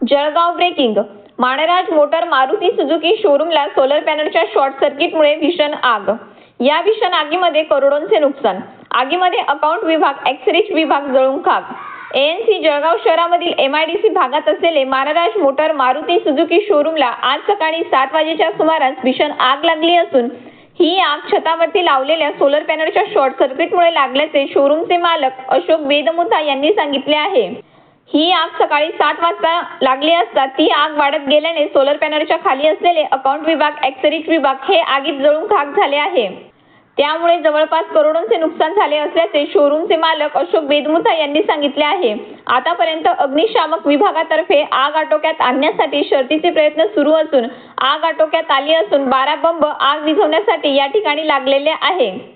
Jalgaon breaking Manraj motor Maruti Suzuki शोरूमला solar पॅनलच्या short सर्किटमुळे भीषण आग. या भीषण आगीमध्ये करोडोंचे नुकसान. आगीमध्ये अकाउंट विभाग ॲक्सेरीज विभाग जळून खाक. एएनसी जळगाव शहरामधील एमआयडीसी भागात असलेले मानराज मोटर मारुती सुझुकी शोरूमला आज सकाळी सात वाजेच्या सुमारास भीषण आग लागली असून ही आग छतावरती लावलेल्या सोलर पॅनलच्या शॉर्ट सर्किटमुळे लागल्याचे शोरूमचे मालक अशोक वेदमुथा यांनी सांगितले आहे. ही आग सकाळी सात वाजता लागली असता ती आग वाढत गेल्याने सोलर पॅनलच्या खाली असलेले अकाउंट विभाग ॲक्सेरीज विभाग हे आगीत जळून खाक झाले आहे. त्यामुळे जवळपास करोडोंचे नुकसान झाले असल्याचे शोरूमचे मालक अशोक बेदमुथा यांनी सांगितले आहे. आतापर्यंत अग्निशामक विभागातर्फे आग आटोक्यात आणण्यासाठी शर्थीचे प्रयत्न सुरू असून आग आटोक्यात आली असून बारा बंब आग विझवण्यासाठी या ठिकाणी लागलेले आहे.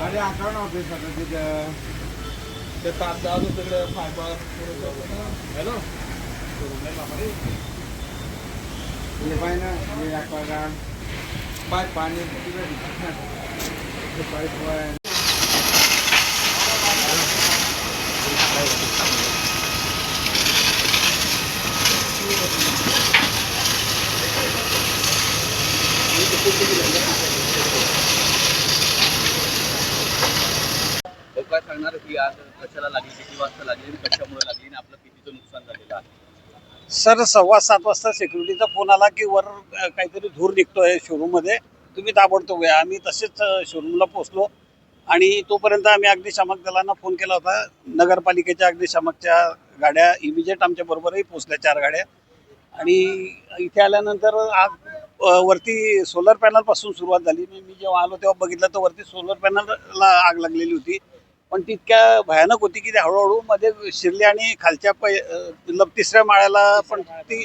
अरे अकाउंट ऑफिस आता तिथं ते जाऊ तिकडे फायबर हॅलो हे पाय ना हे पाणी पाईप वाय लोक सांगणार ही आग कशाला लागली किती वाजता लागली कशामुळे लागली आणि आपलं कितीचं नुकसान झालेलं आहे? सर सव्वा सात वाजता सिक्युरिटीचा फोन आला की वर अ, काहीतरी धूर निघतोय शोरूममध्ये तुम्ही ताबडतोब या. आम्ही तसेच अ, शोरूमला पोहोचलो. आणि तोपर्यंत आम्ही अग्निशामक दलांना फोन केला होता. नगरपालिकेच्या अग्निशामकच्या गाड्या इमिजिएट आमच्या बरोबरही पोहोचल्या चार गाड्या. आणि इथे आल्यानंतर आग अ, वरती सोलर पॅनलपासून सुरुवात झाली. मी मी जेव्हा आलो तेव्हा बघितलं तर वरती सोलर पॅनलला आग लागलेली होती. पण ती इतक्या भयानक होती की ते हळूहळू मध्ये शिरली आणि खालच्या पै मतलब तिसऱ्या माळ्याला पण ती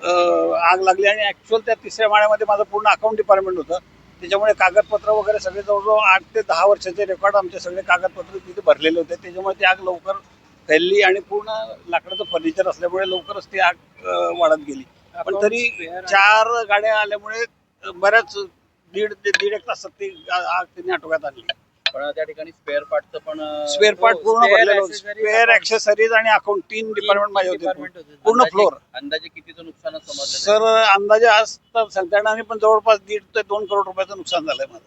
आग लागली आणि ॲक्च्युअल त्या तिसऱ्या माळ्यामध्ये माझं पूर्ण अकाउंट डिपार्टमेंट होतं. त्याच्यामुळे कागदपत्र वगैरे सगळे जवळजवळ आठ ते दहा वर्षाचे रेकॉर्ड आमचे सगळे कागदपत्र तिथे भरलेले होते. त्याच्यामुळे ती आग लवकर फैलली आणि पूर्ण लाकडाचं फर्निचर असल्यामुळे लवकरच ती आग वाढत गेली. पण तरी चार गाड्या आल्यामुळे बऱ्याच दीड दीड एक तासात ती आग त्यांनी आटोक्यात आणली. पण त्या ठिकाणी स्पेअर पार्टचं पण स्पेअर पार्ट पूर्ण भरलेलं होतं accessories, स्पेअर. ॲक्सेसरीज आणि अकाउंट तीन डिपार्टमेंट माझे होते पूर्ण. पूर्ण फ्लोर अंदाजे कितीचं नुकसान समजलं सर अंदाजे आज तर सांगता येणार नाही पण जवळपास दीड ते दोन करोड रुपयाचं नुकसान झालंय माझं